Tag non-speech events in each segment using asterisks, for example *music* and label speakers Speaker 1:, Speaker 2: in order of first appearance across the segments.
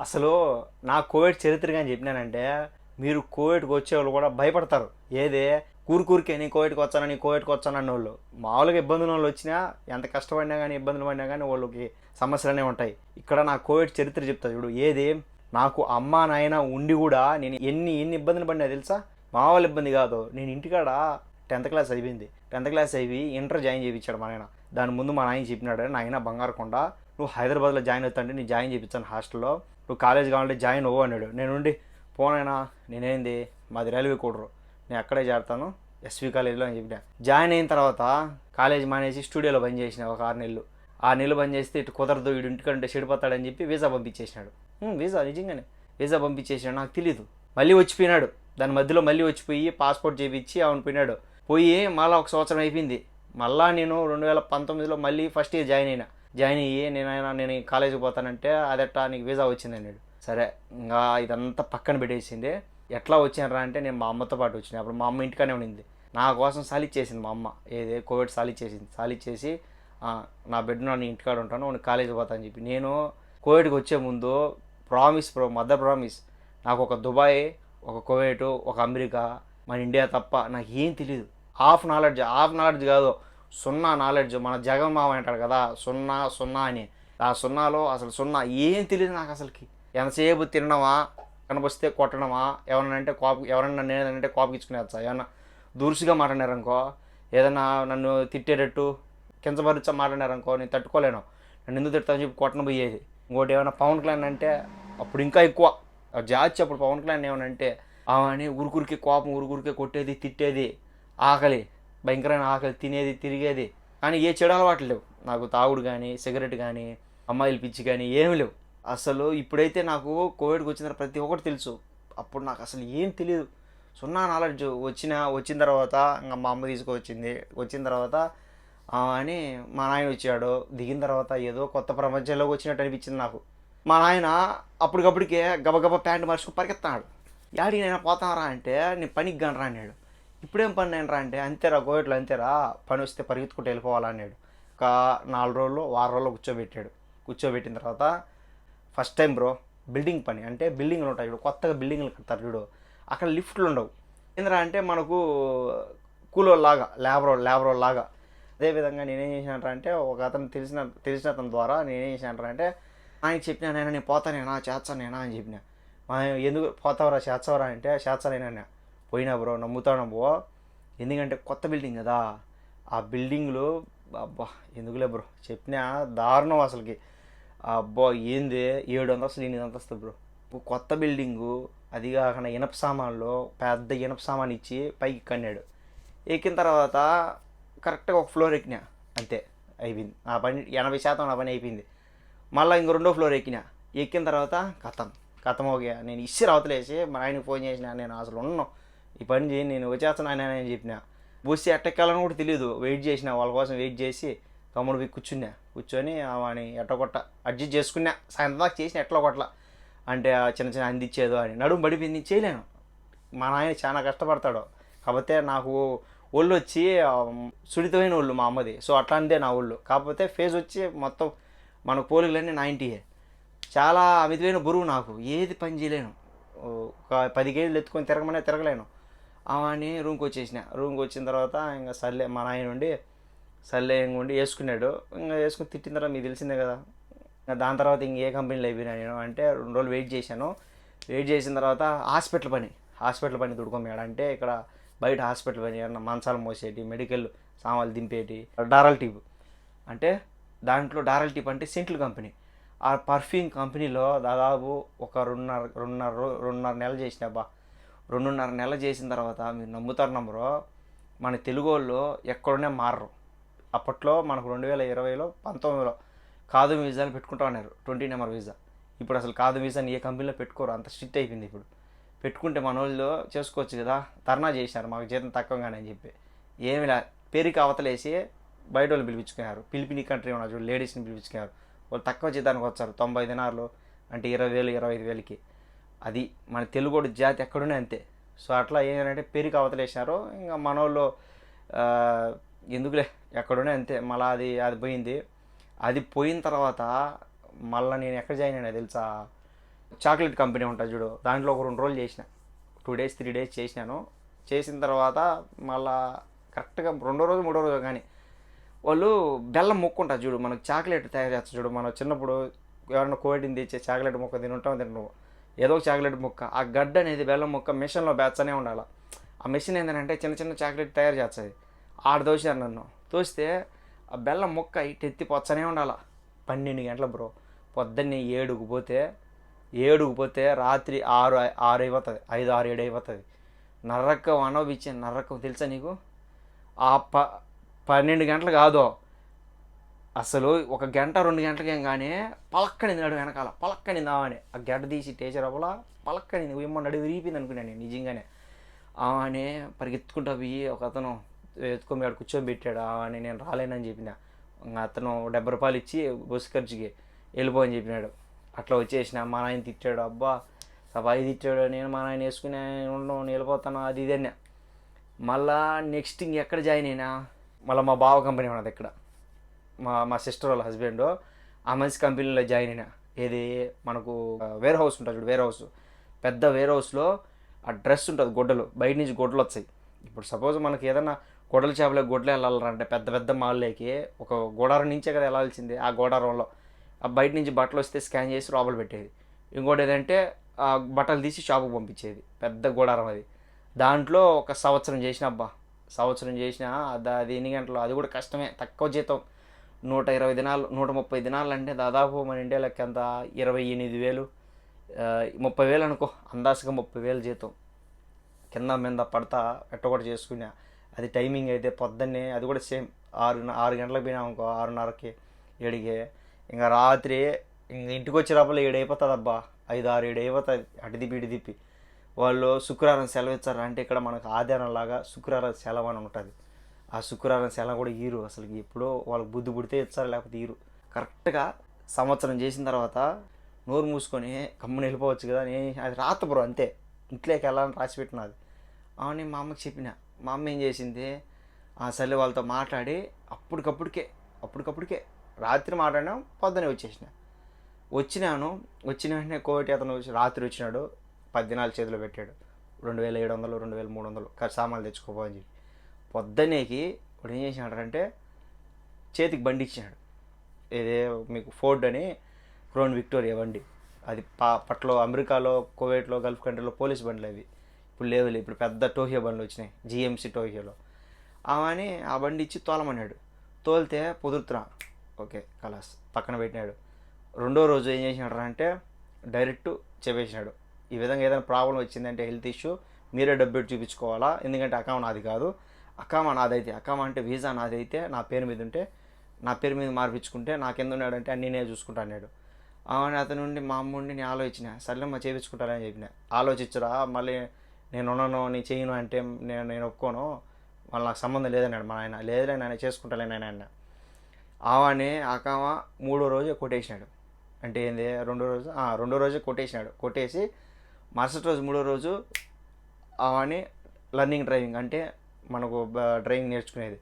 Speaker 1: అసలు నా కోవిడ్ చరిత్ర కానీ చెప్పినానంటే మీరు కోవిడ్కి వచ్చేవాళ్ళు కూడా భయపడతారు. ఏదే? కూరుకూరికే నీ కోవిడ్కి వచ్చాను నీ కోవిడ్కి వచ్చాను అన్న వాళ్ళు. మామూలుగా ఇబ్బందులు వాళ్ళు వచ్చినా ఎంత కష్టపడినా కానీ ఇబ్బందులు పడినా కానీ వాళ్ళకి సమస్యలనే ఉంటాయి. ఇక్కడ నా కోవిడ్ చరిత్ర చెప్తా చూడు. ఏది? నాకు అమ్మ నాయన ఉండి కూడా నేను ఎన్ని ఎన్ని ఇబ్బందులు పడినా తెలుసా? మామూలు ఇబ్బంది కాదు. నేను ఇంటికాడ టెన్త్ క్లాస్ అయిపోయింది. టెన్త్ క్లాస్ అయిపోయి ఇంటర్ జాయిన్ చేయించాడు మా నాయన. దాని ముందు మా నాయన చెప్పినాడు నాయన బంగారకొండ నువ్వు హైదరాబాద్లో జాయిన్ అవుతాంటే నేను జాయిన్ చేయించాను హాస్టల్లో. నువ్వు కాలేజ్ కావాలంటే జాయిన్ అవ్వు అన్నాడు. నేను ఉండి పోనైనా నేనేంది? మాది రైల్వే కూడరు. నేను అక్కడే చేరతాను. ఎస్వి కాలేజీలో అని చెప్పిన. జాయిన్ అయిన తర్వాత కాలేజ్ మానేసి స్టూడియోలో పని చేసిన ఒక ఆరు నెలలు. ఆ నెలలు పని చేస్తే ఇటు కుదరదు ఇటు ఇంటికంటే చెడిపోతాడని చెప్పి వీసా పంపించేసినాడు. వీసా నిజంగానే. వీసా పంపించేసినాడు. నాకు తెలీదు. మళ్ళీ వచ్చిపోయినాడు. దాని మధ్యలో మళ్ళీ వచ్చిపోయి పాస్పోర్ట్ చేపించి అవును పోయినాడు. పోయి మళ్ళీ ఒక సంవత్సరం అయిపోయింది. మళ్ళీ నేను రెండు వేల పంతొమ్మిదిలో మళ్ళీ ఫస్ట్ ఇయర్ జాయిన్ అయినా. జాయిన్ అయ్యి నేనైనా నేను కాలేజీకి పోతానంటే అదట్టా నీకు వీసా వచ్చింది అన్నాడు. సరే ఇంకా ఇదంతా పక్కన పెట్టేసింది. ఎట్లా వచ్చానరా అంటే నేను మా అమ్మతో పాటు వచ్చిన. అప్పుడు మా అమ్మ ఇంటికానే ఉండింది. నా కోసం సాలిచ్చేసింది మా అమ్మ. ఏది కోవిడ్ సాలిచ్చేసింది సాలిచ్చేసి నా బెడ్ నేను ఇంటికాడ ఉంటాను నేను కాలేజీ పోతా అని చెప్పి. నేను కోవిడ్కి వచ్చే ముందు ప్రామిస్ ప్రో మదర్ ప్రామిస్ నాకు ఒక దుబాయ్ ఒక కువైట్ ఒక అమెరికా మన ఇండియా తప్ప నాకు ఏం తెలియదు హాఫ్ నాలెడ్జ్ హాఫ్ నాలెడ్జ్ కాదు. సున్నా నాలెడ్జ్ మన జగన్ మామ అంటాడు కదా సున్నా సున్నా అని. ఆ సున్నాలో అసలు సున్నా ఏం తెలియదు నాకు అసలుకి. ఎంతసేపు తినడమా కనిపిస్తే కొట్టడమా ఎవరన్నా అంటే కోప ఎవరన్నా నేనంటే కోపగించుకునేచ్చా ఏమన్నా దూరుసుగా మాట్లాడారనుకో ఏదన్నా నన్ను తిట్టేటట్టు కించపరిచా మాట్లాడారనుకో నేను తట్టుకోలేను. నన్ను ఎందుకు తిడతాను చెప్పి కొట్టను పోయేది ఇంకోటి ఏమైనా పవన్ కళ్యాణ్ అంటే అప్పుడు ఇంకా ఎక్కువ. ఆ జాతి అప్పుడు పవన్ కళ్యాణ్ ఏమైనా అంటే ఆమెని ఉరుకురికి కోపం ఉరుకురికి కొట్టేది తిట్టేది ఆకలి భయంకరమైన ఆకలి తినేది తిరిగేది. కానీ ఏ చెడు అలవాట్లు లేవు. నాకు తాగుడు కానీ సిగరెట్ కానీ అమ్మాయిల పిచ్చి కానీ ఏమి లేవు. అసలు ఇప్పుడైతే నాకు కోవిడ్కి వచ్చిన ప్రతి ఒక్కటి తెలుసు. అప్పుడు నాకు అసలు ఏం తెలియదు సున్నా నాలెడ్జ్ వచ్చిన వచ్చిన తర్వాత ఇంకా మా అమ్మ తీసుకొచ్చింది. వచ్చిన తర్వాత అని మా నాయన వచ్చాడు. దిగిన తర్వాత ఏదో కొత్త ప్రపంచంలోకి వచ్చినట్టు అనిపించింది నాకు. మా నాయన అప్పటికప్పటికే గబగబ ప్యాంటు మార్చుకుని పరిగెత్తాడు యాడికి నేను పోతారా అంటే నేను పనికి గనరా అన్నాడు. ఇప్పుడేం పని నేను రా అంటే అంతేరా కోవిడ్లో అంతేరా పని వస్తే పరిగెత్తుకుంటూ వెళ్ళిపోవాలన్నాడు ఒక నాలుగు రోజులు వారం రోజులు కూర్చోబెట్టాడు. కూర్చోబెట్టిన తర్వాత ఫస్ట్ టైం బ్రో బిల్డింగ్ పని. అంటే బిల్డింగ్లు ఉంటాయి చూడు కొత్తగా బిల్డింగ్లు కడతారు చూడు. అక్కడ లిఫ్ట్లు ఉండవు. ఏంద్రా అంటే మనకు కూలోల్ లాగా లేబర్ లేబర్ లాగా అదేవిధంగా నేనేం చేసినట్టు అంటే ఒక అతను తెలిసిన తెలిసిన అతని ద్వారా నేనేం చేశాను అంటే ఆయన చెప్పినా నేను నేను పోతానేనా చేస్తానేనా? అని చెప్పిన. ఎందుకు పోతావరా చేస్తావరా? అంటే చేస్తానేనా పోయినా బ్రో నమ్ముతాను బ్రో? ఎందుకంటే కొత్త బిల్డింగ్ కదా. ఆ బిల్డింగ్లో అబ్బా ఎందుకులే బ్రో? చెప్పినా దారుణం అసలుకి. అబ్బా ఏంది? ఏడు అంతస్తులు ఎనిమిది అంతస్తులు బ్రో. ఇప్పుడు కొత్త బిల్డింగు అది కాకుండా ఇనప సామాన్లో పెద్ద ఇనప సామాన్ ఇచ్చి పైకి కన్నాడు. ఎక్కిన తర్వాత కరెక్ట్గా ఒక ఫ్లోర్ ఎక్కినా అంతే అయిపోయింది. నా పని ఎనభై శాతం నా పని అయిపోయింది. మళ్ళీ ఇంకో రెండో ఫ్లోర్ ఎక్కినా ఎక్కిన తర్వాత కథం. కథం ఓకే నేను ఇచ్చి రావతలేసి మా ఆయనకి ఫోన్ చేసిన నేను అసలు ఉన్నాను. ఈ పని చేయి నేను వచ్చేస్తాను ఆయన అని చెప్పిన. బస్సు ఎట్టెక్కాలని కూడా తెలియదు వెయిట్ చేసిన వాళ్ళ కోసం వెయిట్ చేసి తమ్ముడు పోయి కూర్చున్నా. కూర్చొని ఆమెని ఎట్టకొట్ట అడ్జస్ట్ చేసుకున్నా. సాయంత్రం దాకా చేసిన ఎట్లా కొట్ల. అంటే చిన్న చిన్న అందించేదో అని. నడుము పడిపోయింది చేయలేను. మా నాయన చాలా కష్టపడతాడు. కాకపోతే నాకు ఒళ్ళు వచ్చి సుడితమైన ఒళ్ళు మా అమ్మది. సో అట్లాంటిదే నా ఒళ్ళు. కాకపోతే ఫేస్ వచ్చి మొత్తం మన పోలికలన్నీ నైంటీయే చాలా అమితమైన బరువు నాకు. ఏది పని చేయలేను. ఒక పది కేజీలు ఎత్తుకొని తిరగమనే తిరగలేను. అని రూమ్కి వచ్చేసిన. రూమ్కి వచ్చిన తర్వాత ఇంకా సర్లే మా నాయన ఉండి సర్లే ఉండి వేసుకున్నాడు. ఇంకా వేసుకుని తిట్టిన తర్వాత మీకు తెలిసిందే కదా ఇంకా దాని తర్వాత ఇంక ఏ కంపెనీలో అయిపోయినా నేను. అంటే రెండు రోజులు వెయిట్ చేశాను. వెయిట్ చేసిన తర్వాత హాస్పిటల్ పని హాస్పిటల్ పని దుడుకోమేడు అంటే ఇక్కడ బయట హాస్పిటల్ పని ఏమన్నా మంచాలు మోసేటి మెడికల్ సామాన్లు దింపేటి డారల్ టీప్ అంటే దాంట్లో డారల్ టీప్ అంటే సెంట్లు కంపెనీ. ఆ పర్ఫ్యూమ్ కంపెనీలో దాదాపు ఒక రెండున్నర రెండున్నర రెండున్నర నెలలు చేసిన బా. రెండున్నర నెలలు చేసిన తర్వాత మీరు నమ్ముతారు నమ్మరు. మన తెలుగు వాళ్ళు ఎక్కడున్నా మారరు. అప్పట్లో మనకు రెండు వేల ఇరవైలో పంతొమ్మిదిలో కాదు వీసాలు పెట్టుకుంటా ఉన్నారు ట్వంటీ నెంబర్ వీసా. ఇప్పుడు అసలు కాదు వీసాని ఏ కంపెనీలో పెట్టుకోరు. అంత స్ట్రిక్ట్ అయిపోయింది ఇప్పుడు. పెట్టుకుంటే మన వాళ్ళు చేసుకోవచ్చు కదా. ధర్నా చేశారు. మాకు జీతం తక్కువగానే అని చెప్పి. ఏమి పేరుకి అవతలేసి బయట వాళ్ళు పిలిపించుకున్నారు. పిలిపిని కంట్రీ ఉన్నారు చూడు లేడీస్ని పిలిపించుకున్నారు. వాళ్ళు తక్కువ జీతానికి వచ్చారు. తొంభై దినాలు అంటే ఇరవై వేలు ఇరవై ఐదు వేలకి. అది మన తెలుగుడు జాతి ఎక్కడున్నా అంతే. సో అట్లా ఏంటంటే పెరిగి అవతలేసినారు ఇంకా మన వాళ్ళు ఎందుకులే ఎక్కడున్నా అంతే. మళ్ళీ అది అది పోయింది. అది పోయిన తర్వాత మళ్ళీ నేను ఎక్కడ జాయిన్ అయినా తెలుసా? చాక్లెట్ కంపెనీ ఉంటుంది చూడు. దాంట్లో ఒక రెండు రోజులు చేసిన. టూ డేస్ త్రీ డేస్ చేసినాను. చేసిన తర్వాత మళ్ళా కరెక్ట్గా రెండో రోజు మూడో రోజు కానీ వాళ్ళు బెల్లం మొక్కుంటారు ఉంటుంది చూడు. మనకు చాక్లెట్ తయారు చేస్తారు చూడు. మనం చిన్నప్పుడు ఎవరైనా కోవిడ్ని తెచ్చే చాక్లెట్ ముక్క తిని ఉంటాం తింటాం ఏదో ఒక చాక్లెట్ ముక్క. ఆ గడ్డ అనేది బెల్లం ముక్క మిషన్లో బెచ్చనే ఉండాలి. ఆ మిషన్ ఏంటంటే చిన్న చిన్న చాక్లెట్ తయారు చేస్తుంది. ఆడ దోశారు నన్ను. తోస్తే ఆ బెల్లం ముక్క ఇటు ఎత్తి పొచ్చనే ఉండాలి. పన్నెండు గంటల బ్రో. పొద్దున్నే ఏడుకు పోతే ఏడుకు పోతే రాత్రి ఆరు ఆరు అయిపోతుంది. ఐదు ఆరు ఏడు అయిపోతుంది. నరకం అనవిచ్చే నరకం తెలుసా నీకు? ఆ ప పన్నెండు గంటలు కాదు. అసలు ఒక గంట రెండు గంటలకి కానీ పలక్కని నడు వెనకాల. పలక్కని దావని ఆ గడ్డ తీసి టేచర్ అవ్వాల పలక్కని ఏమో నడు విరిగిపోయింది అనుకున్నాను నేను నిజంగానే. ఆమె పరిగెత్తుకుంటా పోయి ఒక అతను ఎత్తుకొని ఆడు కూర్చోబెట్టాడు. అని నేను రాలేనని చెప్పిన. ఇంకా అతను డెబ్బై రూపాయలు ఇచ్చి బస్సు ఖర్చుకి వెళ్ళిపో అని చెప్పినాడు. అట్లా వచ్చేసిన. మా నాయన తిట్టాడు అబ్బా సబాయి తిట్టాడు. నేను మా నాయన వేసుకుని ఉండను నేను వెళ్ళిపోతాను. అది ఇది మళ్ళా నెక్స్ట్ ఇంకెక్కడ జాయిన్ అయినా? మళ్ళీ మా బావ కంపెనీ ఉన్నది ఇక్కడ. మా మా సిస్టర్ వాళ్ళ హస్బెండ్ ఆ మంచి కంపెనీలో జాయిన్ అయినా. ఏది? మనకు వేర్ హౌస్ ఉంటుంది చూడు వేర్ హౌస్ పెద్ద వేర్ హౌస్లో ఆ డ్రెస్ ఉంటుంది గొడ్డలు. బయట నుంచి గొడ్డలు వచ్చాయి ఇప్పుడు సపోజ్ మనకి ఏదైనా గొడ్డల చేపలే గొడ్డలు వెళ్ళాలంటే పెద్ద పెద్ద మాల్లోకి ఒక గోడారం నుంచే కదా వెళ్ళాల్సింది ఆ గోడారంలో. ఆ బయట నుంచి బట్టలు వస్తే స్కాన్ చేసి లోపల పెట్టేది. ఇంకోటి ఏదంటే ఆ బట్టలు తీసి షాపుకి పంపించేది. పెద్ద గోడారం అది. దాంట్లో ఒక సంవత్సరం చేసిన అబ్బా. సంవత్సరం చేసిన అది అది ఎన్ని గంటలు? అది కూడా కష్టమే. తక్కువ జీతం. నూట ఇరవై దినాలు నూట ముప్పై దినాలు అంటే దాదాపు మన ఇండియా లెక్క ఎంత ఇరవై ఎనిమిది వేలు ముప్పై వేలు అనుకో అందాజుగా ముప్పై వేలు జీతం. కింద మీద పడతా ఎట్ట కూడా చేసుకున్నా. అది టైమింగ్ అయితే పొద్దున్నే అది కూడా సేమ్. ఆరు ఆరు గంటలకు పోయినా అనుకో ఆరున్నరకి ఏడికి ఇంకా రాత్రి ఇంకా ఇంటికి వచ్చే లోపల ఏడు అబ్బా. ఐదు ఆరు ఏడు అయిపోతుంది. అటు దిప్పి ఇటు దిప్పి వాళ్ళు శుక్రవారం సెలవు ఇచ్చారు అంటే ఇక్కడ మనకు ఆదివారం లాగా శుక్రవారం సెలవు అని ఉంటుంది. ఆ శుక్రవారం సెల కూడా ఈరు. అసలు ఎప్పుడో వాళ్ళకి బుద్ధి పుడితే ఇచ్చారు లేకపోతే ఈరు. కరెక్ట్గా సంవత్సరం చేసిన తర్వాత నోరు మూసుకొని కమ్మని వెళ్ళిపోవచ్చు కదా నేను అది రాత బ్రో అంతే. ఇంట్లోకి వెళ్ళాలని రాసి పెట్టినది అవును మా అమ్మకి చెప్పిన. మా అమ్మ ఏం చేసింది? ఆ సర్లే వాళ్ళతో మాట్లాడి అప్పటికప్పటికే అప్పటికప్పటికే రాత్రి మాట్లాడినా పొద్దునే వచ్చేసిన. వచ్చినాను. వచ్చిన వెంటనే కోవిడ్ అతను వచ్చి రాత్రి వచ్చినాడు. పద్దినాలు చేతిలో పెట్టాడు. రెండు వేల ఏడు వందలు రెండు వేల మూడు వందలు. సామాన్లు తెచ్చుకోపో అని చెప్పి. పొద్దునేకి వాడు ఏం చేసినాడంటే చేతికి బండి ఇచ్చినాడు. ఏదే మీకు ఫోర్డ్ అని క్రోన్ విక్టోరియా బండి. అది పా పట్లో అమెరికాలో కువైట్లో గల్ఫ్ కంట్రీలో పోలీస్ బండ్లు అవి. ఇప్పుడు లేవులే ఇప్పుడు పెద్ద టోహియో బండ్లు వచ్చినాయి జిఎంసి టోహియోలో అవని ఆ బండి ఇచ్చి తోలమన్నాడు. తోలితే పొదురుతున్నా. ఓకే కలాస్ పక్కన పెట్టినాడు. రెండో రోజు ఏం చేసినాడు అంటే డైరెక్ట్ చెప్పేసినాడు. ఈ విధంగా ఏదైనా ప్రాబ్లం వచ్చిందంటే హెల్త్ ఇష్యూ మీరే డబ్బు చూపించుకోవాలా? ఎందుకంటే అకౌంట్ నాది కాదు. అకామా నాదైతే అకామా అంటే వీసా నాదైతే నా పేరు మీద ఉంటే నా పేరు మీద మార్పించుకుంటే నాకు ఉన్నాడంటే అన్నీ నేను చూసుకుంటా అన్నాడు. అవును అతను నుండి మా అమ్మ ఉండి నేను ఆలోచించిన మా చేయించుకుంటారని చెప్పిన. ఆలోచించరా మళ్ళీ నేను ఉన్నాను నీ చేయను అంటే నేను నేను ఒప్పుకోను వాళ్ళు నాకు సంబంధం లేదన్నాడు మా ఆయన. లేదులే నాయన చేసుకుంటాలే నాయన అన్న. ఆవాని ఆకామ మూడో రోజు కొట్టేసినాడు. అంటే ఏంది రెండో రోజు రెండో రోజు కొట్టేసినాడు. కొట్టేసి మరుసటి రోజు మూడో రోజు ఆవాని లర్నింగ్ డ్రైవింగ్ అంటే మనకు డ్రైవింగ్ నేర్చుకునేది.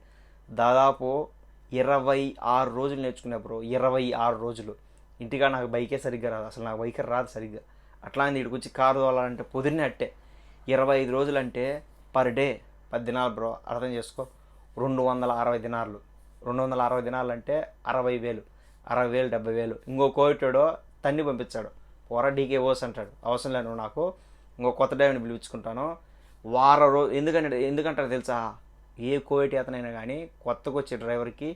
Speaker 1: దాదాపు ఇరవై ఆరు రోజులు నేర్చుకునే బ్రో ఇరవై ఆరు రోజులు. ఇంటికా నాకు బైకే సరిగ్గా రాదు అసలు నాకు బైకే రాదు సరిగ్గా. అట్లా ఇక్కడికి వచ్చి కారు తోలాలంటే పొద్దున్నే ఇరవై ఐదు రోజులు అంటే పర్ డే పది దినాలు బ్రో అర్థం చేసుకో. రెండు వందల అరవై దినాలు రెండు వందల అరవై దినాలు అంటే అరవై వేలు అరవై వేలు డెబ్బై వేలు. ఇంకో కోవిటోడో తన్ని పంపించాడు. పోరా డీకే ఓస్ అంటాడు. అవసరం లేదు నాకు. ఇంకో కొత్త డ్రైవర్ని పిలిపించుకుంటాను. వారం రోజు ఎందుకంటే ఎందుకంటారు తెలుసా? ఏ కోవిడ్ అతనైనా కానీ కొత్తగా వచ్చే డ్రైవర్కి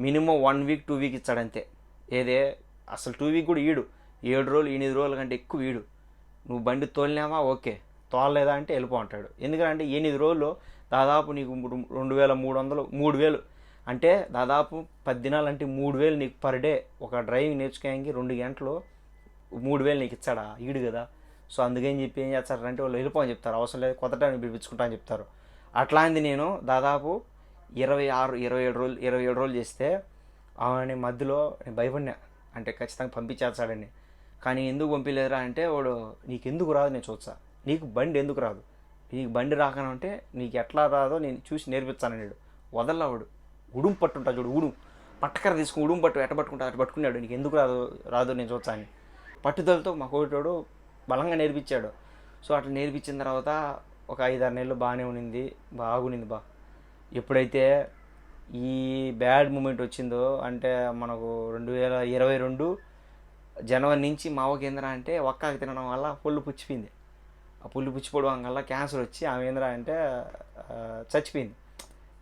Speaker 1: minimum one week two week ఇచ్చాడంతే. ఏదే అసలు టూ వీక్ కూడా ఈడు. ఏడు రోజులు ఎనిమిది రోజుల కంటే ఎక్కువ ఈడు. నువ్వు బండి తోలినావా? ఓకే. తోలలేదా అంటే వెళ్ళిపోంటాడు ఎందుకంటే ఎనిమిది రోజులు దాదాపు నీకు రెండు వేల మూడు వందలు మూడు వేలు. అంటే దాదాపు పద్దినాలు అంటే మూడు వేలు నీకు పర్ డే. ఒక డ్రైవింగ్ నేర్చుకోవడానికి రెండు గంటలు మూడు వేలు నీకు ఇచ్చాడా? ఈడు కదా. సో అందుకని చెప్పి ఏం చేస్తారంటే వాళ్ళు వెళ్ళిపోని చెప్తారు. అవసరం లేదు కొత్త టైం పిలిపించుకుంటా అని చెప్తారు. అట్లాంటిది నేను దాదాపు ఇరవై ఆరు ఇరవై ఏడు రోజులు ఇరవై ఏడు రోజులు చేస్తే ఆమె మధ్యలో నేను భయపడినా. అంటే ఖచ్చితంగా పంపించేస్తాడని. కానీ ఎందుకు పంపించలేదురా అంటే వాడు నీకు ఎందుకు రాదు నేను చూస్తా. నీకు బండి ఎందుకు రాదు? నీకు బండి రాకనంటే నీకు ఎట్లా రాదో నేను చూసి నేర్పిస్తానన్నాడు వదలవాడు ఉడుం పట్టుంటా చూడు ఉడుం. పట్టకర తీసుకుని ఉడుం పట్టు ఎట్ట పట్టుకుంటా అట్ట పట్టుకున్నాడు. నీకు ఎందుకు రాదు రాదు నేను చూస్తా అని. పట్టుదలతో మా కోటోడు బలంగా నేర్పించాడు. సో అట్లా నేర్పించిన తర్వాత ఒక ఐదారు నెలలు బాగానే ఉన్నింది. బాగునింది బా. ఎప్పుడైతే ఈ బ్యాడ్ మూమెంట్ వచ్చిందో అంటే మనకు రెండు వేల ఇరవై రెండు జనవరి నుంచి మావకి ఏంద్రా అంటే ఒక్కకి తినడం వల్ల పుల్లు పుచ్చిపోయింది. ఆ పుల్లు పుచ్చిపోవడం వల్ల క్యాన్సర్ వచ్చి ఆమె ఏంద్రా అంటే చచ్చిపోయింది.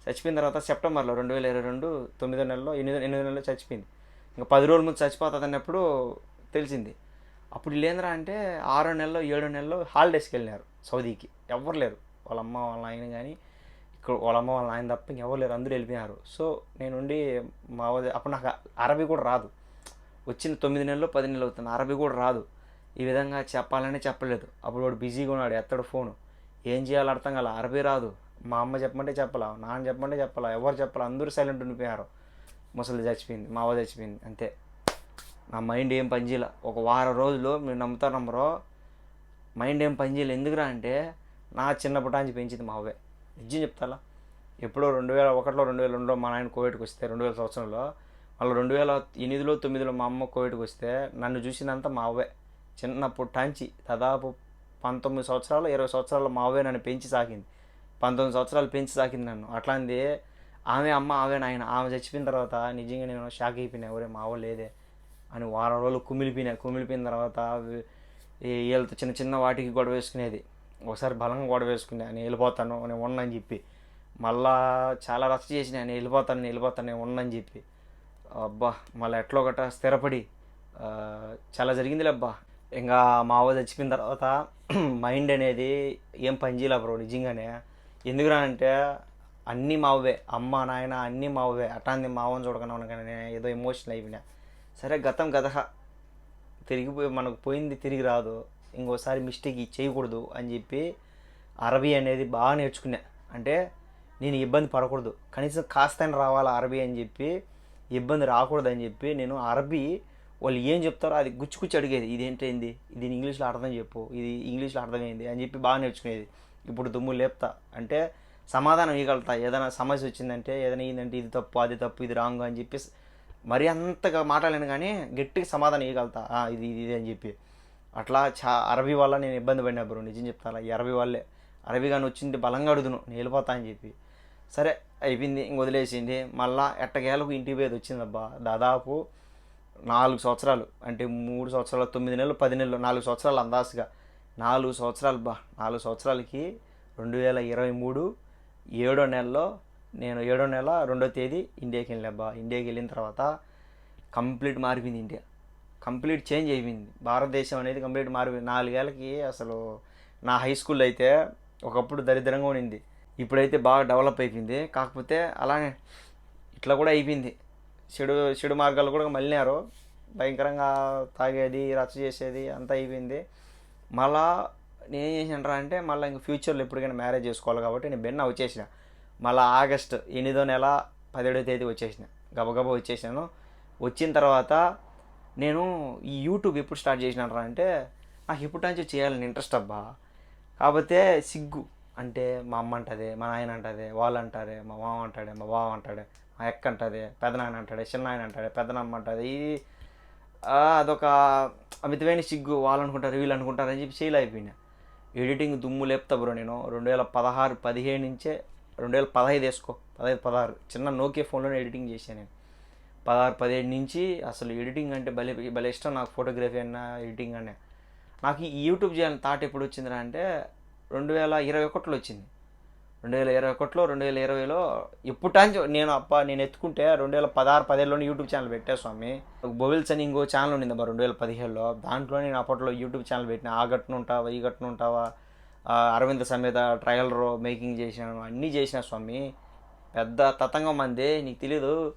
Speaker 1: చచ్చిపోయిన తర్వాత సెప్టెంబర్లో రెండు వేల ఇరవై రెండు తొమ్మిదో నెలలో ఎనిమిదో ఎనిమిది నెలలో చచ్చిపోయింది. ఇంకా పది రోజుల ముందు చచ్చిపోతుంది అన్నప్పుడు తెలిసింది. అప్పుడు వీళ్ళేంద్రా అంటే ఆరో నెలలో ఏడో నెలలో హాలిడేస్కి వెళ్ళినారు సౌదీకి. ఎవరు లేరు. వాళ్ళ అమ్మ వాళ్ళ ఆయన కానీ ఇక్కడ వాళ్ళ అమ్మ వాళ్ళ ఆయన తప్ప ఇంకెవరు లేరు. అందరూ వెళ్ళిపోయినారు. సో నేను ఉండి మా అప్పుడు నాకు అరబీ కూడా రాదు. వచ్చిన తొమ్మిది నెలలు పది నెలలు అవుతుంది. అరబీ కూడా రాదు. ఈ విధంగా చెప్పాలని చెప్పలేదు. అప్పుడు వాడు బిజీగా ఉన్నాడు ఎత్తడు ఫోను. ఏం చేయాలో అర్థం కాల అరబీ రాదు. మా అమ్మ చెప్పమంటే చెప్పాలా నాన్న చెప్పమంటే చెప్పాలా ఎవరు చెప్పాలా అందరూ సైలెంట్ ఉండిపోయారు. ముసలి చచ్చిపోయింది మావ చచ్చిపోయింది అంతే. నా మైండ్ ఏం పనిచేయలే. ఒక వారం రోజులు మీరు నమ్ముతారు నమ్మరో మైండ్ ఏం పనిచేయలే. ఎందుకురా అంటే నా చిన్నప్పటి నుంచి పెంచింది మా అవ్వే. నిజం చెప్తాలా? ఎప్పుడో రెండు వేల ఒకటిలో రెండు వేల రెండులో మా నాయన కోవిడ్కి వస్తే రెండు వేల సంవత్సరంలో మళ్ళీ రెండు వేల ఎనిమిదిలో తొమ్మిదిలో మా అమ్మ కోవిడ్కి వస్తే నన్ను చూసినంత మా అవ్వే. చిన్నప్పటి నుంచి దాదాపు పంతొమ్మిది సంవత్సరాలు ఇరవై సంవత్సరాలు మా అవ్వే నన్ను పెంచి సాకింది. పంతొమ్మిది సంవత్సరాలు పెంచి సాకింది నన్ను. అట్లాంటి ఆమె అమ్మ ఆమె నాయన ఆమె చచ్చిపోయిన తర్వాత నిజంగా నేను షాక్ అయిపోయినా ఎవరే మా అవ్వ లేదే. అని వారం రోజులు కుమిలిపోయినా కుమిలిపోయిన తర్వాత వీళ్ళతో చిన్న చిన్న వాటికి గొడవ వేసుకునేది. ఒకసారి బలంగా గొడవ వేసుకునే నేను వెళ్ళిపోతాను నేను ఉండని చెప్పి. మళ్ళా చాలా రచ్చ చేసిన నేను వెళ్ళిపోతాను నేను వెళ్ళిపోతాను నేను ఉండని చెప్పి. అబ్బా మళ్ళీ ఎట్లో గట్ట స్థిరపడి చాలా జరిగిందిలే అబ్బా. ఇంకా మా అవ్వ చచ్చిపోయిన తర్వాత *clears throat* మైండ్ అనేది ఏం పని చేయలే బ్రో నిజంగానే. ఎందుకురా అంటే అన్నీ మావే అమ్మ నాయన అన్నీ మావే అటాంది మావని చూడకుండా ఉండగానే నేను ఏదో ఎమోషనల్ అయిపోయినా. సరే గతం గత తిరిగిపోయి మనకు పోయింది తిరిగి రాదు. ఇంకోసారి మిస్టేక్ చేయకూడదు అని చెప్పి అరబీ అనేది బాగా నేర్చుకున్నా. అంటే నేను ఇబ్బంది పడకూడదు. కనీసం కాస్తైనా రావాలా అరబీ అని చెప్పి ఇబ్బంది రాకూడదు అని చెప్పి నేను అరబీ వాళ్ళు ఏం చెప్తారో అది గుచ్చి గుచ్చి అడిగేది. ఇదేంటైంది ఇది ఇంగ్లీష్లో అర్థం చెప్పు. ఇది ఇంగ్లీష్లో అర్థమైంది అని చెప్పి బాగా నేర్చుకునేది. ఇప్పుడు దుమ్ము లేపుతా. అంటే సమాధానం ఇవ్వగలుగుతా. ఏదైనా సమస్య వచ్చిందంటే ఏదైనా ఏంటంటే ఇది తప్పు అది తప్పు ఇది రాంగ్ అని చెప్పి మరి అంతగా మాట్లాడలేను కానీ గట్టిగా సమాధానం ఇవ్వగలుగుతా ఇది ఇది ఇది" అని చెప్పి. అట్లా చా అరబీ వల్ల నేను ఇబ్బంది పడినా బ్రో నిజం చెప్తాను. ఈ అరబీ వాళ్ళే. అరబీ కానీ వచ్చింది బలంగా అడుగును నేను వెళ్ళిపోతా అని చెప్పి. సరే అయిపోయింది ఇంక వదిలేసింది. మళ్ళా ఎట్టకేలకు ఇంటికి పోయేది వచ్చిందబ్బా దాదాపు నాలుగు సంవత్సరాలు అంటే మూడు సంవత్సరాలు తొమ్మిది నెలలు పది నెలలు నాలుగు సంవత్సరాలు అందాసుగా. నాలుగు సంవత్సరాలు బా నాలుగు సంవత్సరాలకి రెండు వేల ఇరవై మూడు ఏడో నెలలో నేను ఏడో నెల రెండో తేదీ ఇండియాకి వెళ్ళాబ్బా ఇండియాకి వెళ్ళిన తర్వాత కంప్లీట్ మారిపోయింది ఇండియా. కంప్లీట్ చేంజ్ అయిపోయింది. భారతదేశం అనేది కంప్లీట్ మారిపోయింది. నాలుగేళ్ళకి అసలు నా హై స్కూల్ అయితే ఒకప్పుడు దరిద్రంగా ఉండింది. ఇప్పుడైతే బాగా డెవలప్ అయిపోయింది. కాకపోతే అలానే ఇట్లా కూడా అయిపోయింది. చెడు చెడు మార్గాలు కూడా మళ్ళినారు. భయంకరంగా తాగేది రచ్చ చేసేది అంతా అయిపోయింది. మళ్ళా నేనేం చేసినరా అంటే మళ్ళీ ఇంక ఫ్యూచర్లో ఎప్పటికైనా మ్యారేజ్ చేసుకోవాలి కాబట్టి నేను బెన్ వచ్చేసిన మళ్ళీ ఆగస్ట్ ఎనిమిదో నెల పదిహేడో తేదీ వచ్చేసిన. గబగబా వచ్చేసాను వచ్చిన తర్వాత నేను ఈ యూట్యూబ్ ఎప్పుడు స్టార్ట్ చేసినారా అంటే నాకు ఎప్పుడు నుంచి చేయాలని ఇంట్రెస్ట్ అబ్బా. కాకపోతే సిగ్గు. అంటే మా అమ్మ అంటది మా నాయన అంటది వాళ్ళు అంటారే మా మామ అంటాడే మా బావ అంటాడే మా ఎక్క అంటది పెదనాయన అంటాడే చిన్న ఆయన అంటాడే పెద్దనమ్మ అంటది. ఇది అదొక అమితమైన సిగ్గు. వాళ్ళు అనుకుంటారు వీళ్ళు అనుకుంటారు అని చెప్పి చేయలేకపోయినా ఎడిటింగ్ దుమ్ము లేపుతా బ్రో నేను. రెండు వేల పదహారు పదిహేను నుంచే రెండు వేల పదహైదు వేసుకో. పదహైదు పదహారు. చిన్న నోకియా ఫోన్లోనే ఎడిటింగ్ చేశాను నేను. పదహారు పదిహేడు నుంచి అసలు ఎడిటింగ్ అంటే భలే భలే ఇష్టం నాకు ఫోటోగ్రఫీ అయినా ఎడిటింగ్ అనే నాకు ఈ యూట్యూబ్ చేయాలని థాట్ ఎప్పుడు వచ్చిందిరా అంటే రెండు వేల ఇరవై ఒకటిలో వచ్చింది. రెండు వేల ఇరవై ఒకటిలో రెండు వేల ఇరవైలో ఎప్పుటాంచి నేను అప్ప నేను ఎత్తుకుంటే రెండు వేల పదహారు పదిహేడులోనే యూట్యూబ్ ఛానల్ పెట్టా స్వామి. బొబిల్స్ అని ఇంకో ఛానల్ ఉండింది అబ్బా రెండు వేల పదిహేడులో. దాంట్లో నేను అప్పట్లో యూట్యూబ్ ఛానల్ పెట్టిన ఆ గట్టున ఉంటావా ఈ గట్టున ఉంటావా అరవింద సమేత ట్రయల్ మేకింగ్ చేసినాను అన్నీ చేసిన స్వామి. పెద్ద తతంగం మంది నీకు తెలీదు.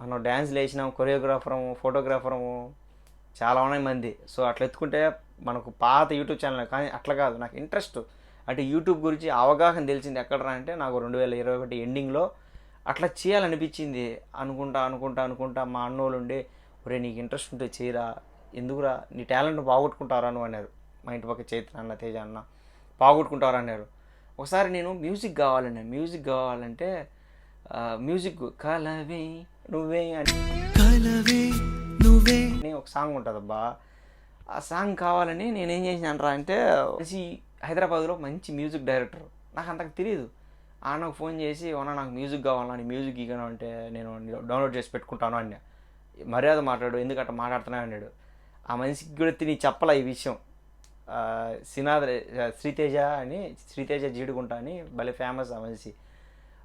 Speaker 1: మనం డ్యాన్స్లు వేసినాం కొరియోగ్రాఫరము ఫోటోగ్రాఫరము చాలా ఉన్నాయి మంది. సో అట్లా ఎత్తుకుంటే మనకు పాత యూట్యూబ్ ఛానల్ కానీ అట్లా కాదు. నాకు ఇంట్రెస్ట్ అంటే యూట్యూబ్ గురించి అవగాహన తెలిసింది ఎక్కడరా అంటే నాకు రెండు వేల ఇరవై ఒకటి ఎండింగ్లో అట్లా చేయాలనిపించింది. అనుకుంటా అనుకుంటా అనుకుంటా మా అన్నోళ్ళు ఉండి ఒరే నీకు ఇంట్రెస్ట్ ఉంటే చేయరా? ఎందుకురా? నీ టాలెంట్ బాగొట్టుకుంటారా? అని అన్నారు మా ఇంటి పక్క చైత్ర అన్న తేజ అన్న. బాగొట్టుకుంటారా అన్నారు. ఒకసారి నేను మ్యూజిక్ కావాలన్నా మ్యూజిక్ కావాలంటే మ్యూజిక్ కలవే నువ్వే అని.
Speaker 2: కలవే నువ్వే.
Speaker 1: అని ఒక సాంగ్ ఉంటుంది అబ్బా ఆ సాంగ్ కావాలని నేనేం చేసినానరా అంటే మంచి హైదరాబాద్లో మంచి మ్యూజిక్ డైరెక్టర్. నాకు అంతకు తెలియదు ఆ నాకు ఫోన్ చేసి ఓనా నాకు మ్యూజిక్ కావాలని మ్యూజిక్ ఇవ్వను అంటే నేను డౌన్లోడ్ చేసి పెట్టుకుంటాను అన్నా. మర్యాద మాట్లాడు ఎందుకంటే మాట్లాడుతున్నా అన్నాడు ఆ మనిషికి కూడా తిని చెప్పాల ఈ విషయం. ఆ, శ్రీతేజ అని శ్రీతేజ జీడుగుంట అని భలే ఫేమస్ ఆ మనిషి.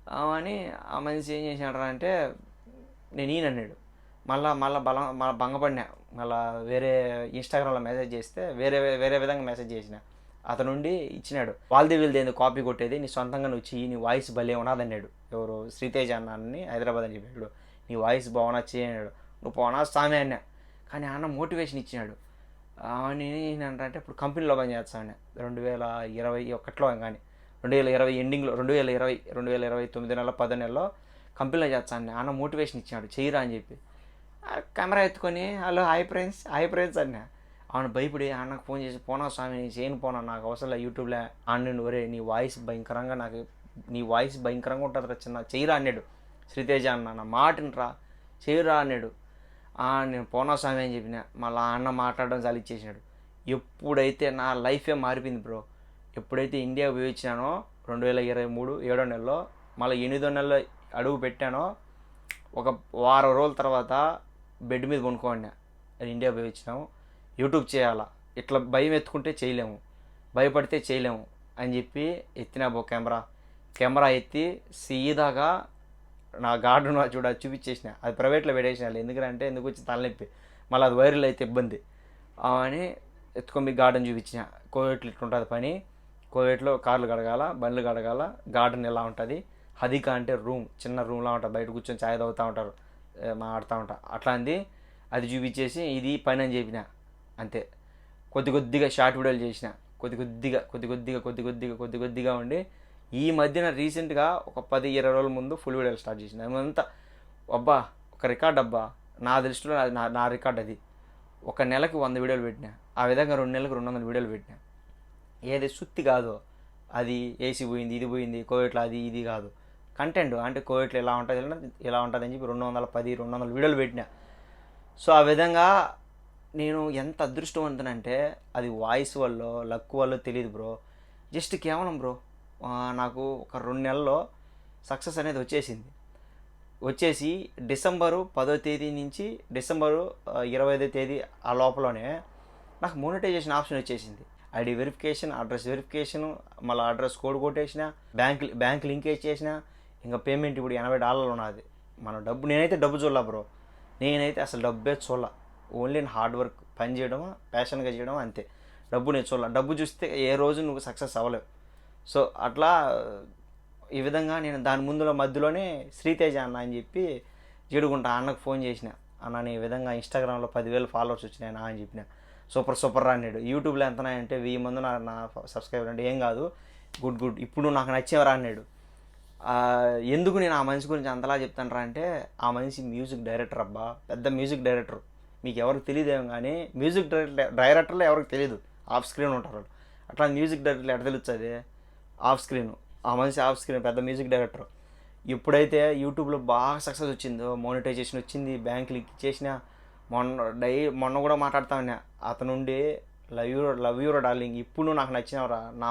Speaker 1: అని ఆ మనిషి ఏం చేసినాడు అంటే నేను ఈయన అన్నాడు. మళ్ళా మళ్ళీ బలం మళ్ళీ భంగపడినా. మళ్ళా వేరే ఇన్స్టాగ్రామ్లో మెసేజ్ చేస్తే వేరే వేరే విధంగా మెసేజ్ చేసిన. అతనుండి ఇచ్చినాడు. వాళ్ళది వీళ్ళది ఏంది? కాపీ కొట్టేది. నీ సొంతంగా నువ్వు చెయ్యి. నీ వాయిస్ భలే ఉన్నదన్నాడు ఎవరు? శ్రీతేజ అన్నానని హైదరాబాద్ అని చెప్పాడు. నీ వాయిస్ బాగున్నా చేయన్నాడు నువ్వు పోనా స్వామి అన్నా. కానీ అన్న మోటివేషన్ ఇచ్చినాడు. అని ఏంటంటే ఇప్పుడు కంపెనీలో పని చేస్తాను రెండు వేల ఇరవై ఒకటిలో కానీ రెండు వేల ఇరవై ఎండింగ్లో రెండు వేల ఇరవై రెండు వేల ఇరవై తొమ్మిది నెలల పదో నెలలో కంపెనీలో చేస్తాను అన్న మోటివేషన్ ఇచ్చినాడు చేయరా అని చెప్పి. కెమెరా ఎత్తుకొని hello hi friends hi friends అన్న. అవును భయపడి అన్నకు ఫోన్ చేసి పోనా స్వామి నేను చేయను పోనా నాకు అవసరం యూట్యూబ్లో ఆన్లైన్ ఒరే నీ వాయిస్ భయంకరంగా నాకు నీ వాయిస్ భయంకరంగా ఉంటుంది రా చిన్న చేయరా అన్నాడు. శ్రీతేజ అన్న నా మాటని రా చేయరా అన్నాడు. నేను పోనా స్వామి అని చెప్పిన. మళ్ళీ అన్న మాట్లాడడం చాలా ఇచ్చేసినాడు ఎప్పుడైతే నా లైఫే మారిపోయింది బ్రో ఎప్పుడైతే ఇండియా పోయి వచ్చినానో రెండు వేల ఇరవై మూడు ఏడో నెలలో మళ్ళీ ఎనిమిదో నెలలో అడుగు పెట్టానో ఒక వారం రోజుల తర్వాత బెడ్ మీద కొనుక్కోండి ఇండియా పోయి వచ్చినాము యూట్యూబ్ చేయాలా? ఇట్లా భయం ఎత్తుకుంటే చేయలేము. భయపడితే చేయలేము అని చెప్పి ఎత్తినా బో కెమెరా. కెమెరా ఎత్తి సీదాగా నా గార్డెన్ చూడ చూపించేసిన. అది ప్రైవేట్లో పెట్టేసిన ఎందుకంటే ఎందుకు వచ్చి తలనొప్పి? మళ్ళీ అది వైరల్ అయితే ఇబ్బంది. అని ఎత్తుకొని గార్డెన్ చూపించిన. కోవిట్లో ఇట్లుంటుంది పని. కోవిట్లో కార్లు కడగాల బండ్లు కడగాల గార్డెన్ ఎలా ఉంటుంది? హదిక అంటే రూమ్ చిన్న రూమ్లా ఉంటుంది బయట కూర్చొని ఛాయ్ తాగుతూ ఉంటారు. ఏ, మాట్లాడుతూ ఉంటారు అట్లాంటి అది చూపించేసి ఇది పని అని చెప్పిన. అంతే. కొద్ది కొద్దిగా షార్ట్ వీడియోలు చేసిన. కొద్ది కొద్దిగా కొద్ది కొద్దిగా కొద్ది కొద్దిగా కొద్ది కొద్దిగా ఉండి ఈ మధ్యన రీసెంట్గా ఒక పది ఇరవై రోజుల ముందు ఫుల్ వీడియోలు స్టార్ట్ చేసిన అంతా అబ్బా ఒక రికార్డ్ అబ్బా నా దృష్టిలో నా నా రికార్డ్ అది. ఒక నెలకి వంద వీడియోలు పెట్టినా ఆ విధంగా రెండు నెలలకు రెండు వందల వీడియోలు పెట్టిన. ఏది సుత్తి కాదు అది ఏసీ పోయింది ఇది పోయింది కోవిట్లో అది ఇది కాదు. కంటెంట్ అంటే కోవిట్లో ఎలా ఉంటుంది ఎలా ఉంటుంది అని చెప్పి రెండు వందల పది రెండు వందల వీడియోలు పెట్టినా. సో ఆ విధంగా నేను ఎంత అదృష్టవంతనంటే అది వాయిస్ వల్ల లక్ వల్ల తెలియదు బ్రో. జస్ట్ కేవలం బ్రో నాకు ఒక రెండు నెలల్లో సక్సెస్ అనేది వచ్చేసింది. వచ్చేసి డిసెంబరు పదో తేదీ నుంచి డిసెంబరు ఇరవై ఐదో తేదీ ఆ లోపలనే నాకు మోనిటైజేషన్ ఆప్షన్ వచ్చేసింది. ఐడి వెరిఫికేషన్ అడ్రస్ వెరిఫికేషన్ మళ్ళీ అడ్రస్ కోడ్ కొట్టేసిన బ్యాంక్ బ్యాంక్ లింకేజ్ చేసిన ఇంకా పేమెంట్ ఇప్పుడు ఎనభై డాలర్లు ఉన్నది. మన డబ్బు నేనైతే డబ్బు చూడాల బ్రో నేనైతే అసలు డబ్బే చూడాల. ఓన్లీ హార్డ్ వర్క్ పని చేయడం ప్యాషన్గా చేయడం అంతే. డబ్బు నేను చూడాల. డబ్బు చూస్తే ఏ రోజు నువ్వు సక్సెస్ అవ్వలేవు. సో అట్లా ఈ విధంగా నేను దాని ముందులో మధ్యలోనే శ్రీతేజ అన్న అని చెప్పి జీడుకుంటా అన్నకు ఫోన్ చేసిన. అన్న నేను ఈ విధంగా ఇన్స్టాగ్రామ్లో పదివేలు ఫాలోవర్స్ వచ్చినాయి నా అని చెప్పిన. సూపర్ సూపర్ రా అన్నాడు. యూట్యూబ్లో ఎంత అంటే వెయ్యి మంది నా నా సబ్స్క్రైబర్ అంటే ఏం కాదు. Good good. ఇప్పుడు నాకు నచ్చేవరా అన్నాడు. ఎందుకు నేను ఆ మనిషి గురించి అంతలా చెప్తాను రా అంటే ఆ మనిషి మ్యూజిక్ డైరెక్టర్ అబ్బా. పెద్ద మ్యూజిక్ డైరెక్టర్. మీకు ఎవరికి తెలియదేమో కానీ మ్యూజిక్ డైరెక్టర్ డైరెక్టర్లో ఎవరికి తెలియదు. ఆఫ్ స్క్రీన్ ఉంటారు అట్లా మ్యూజిక్ డైరెక్టర్లు ఎట్లా తెలుస్తుంది? ఆఫ్ స్క్రీన్ ఆ మనిషి ఆఫ్ స్క్రీన్ పెద్ద మ్యూజిక్ డైరెక్టర్. ఎప్పుడైతే యూట్యూబ్లో బాగా సక్సెస్ వచ్చిందో. మోనిటైజేషన్ వచ్చింది బ్యాంక్ ఇచ్చేసిన మొన్న డై మొన్న కూడా మాట్లాడుతా ఉన్నా. అతనుండి love you love you darling ఇప్పుడు నువ్వు నాకు నచ్చినవరా? నా